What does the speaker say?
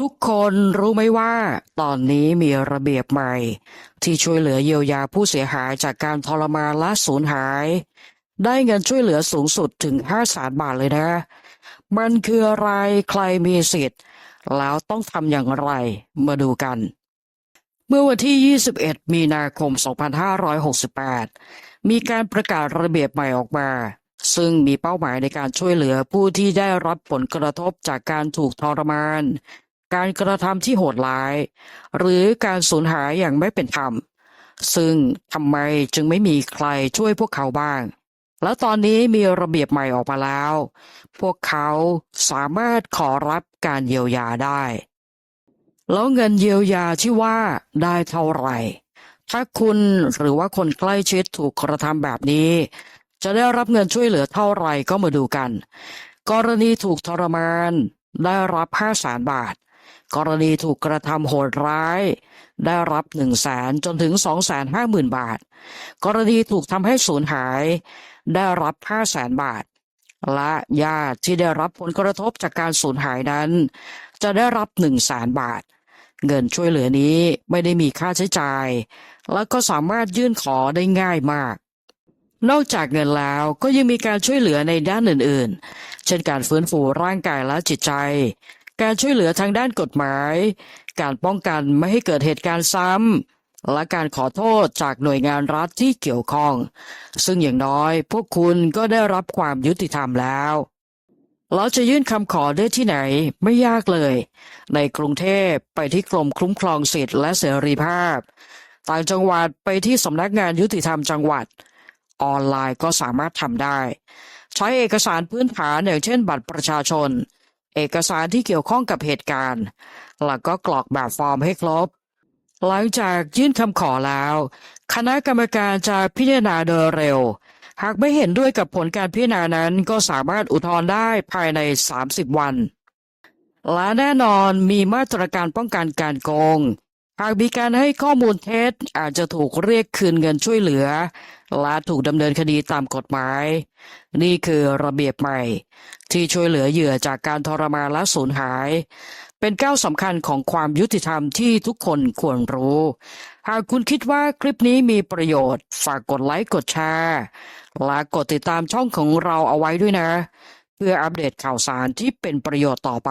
ทุกคนรู้ไหมว่า ตอนนี้มีระเบียบใหม่ ที่ช่วยเหลือเยียวยาผู้เสียหายจากการทรมานและสูญหาย ได้เงินช่วยเหลือสูงสุดถึง5แสนบาทเลยนะ มันคืออะไรใครมีสิทธิ์ แล้วต้องทำอย่างไรมาดูกัน เมื่อวันที่ 21 มีนาคม 2568 มีการประกาศระเบียบใหม่ออกมาซึ่งมีเป้าหมายในการช่วยเหลือผู้ที่ได้รับผลกระทบจากการถูกทรมาน การกระทำที่โหดร้าย หรือการสูญหายอย่างไม่เป็นธรรม ซึ่งทำไมจึงไม่มีใครช่วยพวกเขาบ้าง แล้วตอนนี้มีระเบียบใหม่ออกมาแล้ว พวกเขาสามารถขอรับการเยียวยาได้ แล้วเงินเยียวยาที่ว่าได้เท่าไหร่ ถ้าคุณหรือว่าคนใกล้ชิดถูกกระทำแบบนี้ จะได้รับเงินช่วยเหลือเท่าไหร่ก็มาดูกัน กรณีถูกทรมานได้รับ5 0 0แสนบาท กรณีถูกกระทำโหดร้าย ได้รับ1 0 0 0 0แสนจนถึง 2 5 0 0 0 0 บาท กรณีถูกทำให้สูญหาย ได้รับ5 0 0แสนบาท และญาติที่ได้รับผลกระทบจากการสูญหายนั้น จะได้รับ1 0 0 0 0แสนบาท เงินช่วยเหลือนี้ไม่ได้มีค่าใช้จ่าย และก็สามารถยื่นขอได้ง่ายมากนอกจากเงินแล้วก็ยังมีการช่วยเหลือในด้านอื่นๆ เช่นการฟื้นฟูร่างกายและจิตใจ การช่วยเหลือทางด้านกฎหมาย การป้องกันไม่ให้เกิดเหตุการณ์ซ้ำ และการขอโทษจากหน่วยงานรัฐที่เกี่ยวข้อง ซึ่งอย่างน้อยพวกคุณก็ได้รับความยุติธรรมแล้วเราจะยื่นคำขอได้ที่ไหนไม่ยากเลย ในกรุงเทพไปที่กรมคุ้มครองสิทธิและเสรีภาพ ต่างจังหวัดไปที่สำนักงานยุติธรรมจังหวัด ออนไลน์ก็สามารถทำได้ ใช้เอกสารพื้นฐานอย่างเช่นบัตรประชาชน เอกสารที่เกี่ยวข้องกับเหตุการณ์ แล้วก็กรอกแบบฟอร์มให้ครบ หลังจากยื่นคำขอแล้ว คณะกรรมการจะพิจารณาโดยเร็ว หากไม่เห็นด้วยกับผลการพิจารณานั้นก็สามารถอุทธรณ์ได้ภายใน 30 วัน และแน่นอนมีมาตรการป้องกันการโกง หากมีการให้ข้อมูลเท็จอาจจะถูกเรียกคืนเงินช่วยเหลือ และถูกดำเนินคดีตามกฎหมาย นี่คือระเบียบใหม่ ที่ช่วยเหลือเหยื่อจากการทรมานและสูญหาย เป็นก้าวสำคัญของความยุติธรรมที่ทุกคนควรรู้ หากคุณคิดว่าคลิปนี้มีประโยชน์ ฝากกดไลค์กดแชร์และกดติดตามช่องของเราเอาไว้ด้วยนะ เพื่ออัปเดตข่าวสารที่เป็นประโยชน์ต่อไป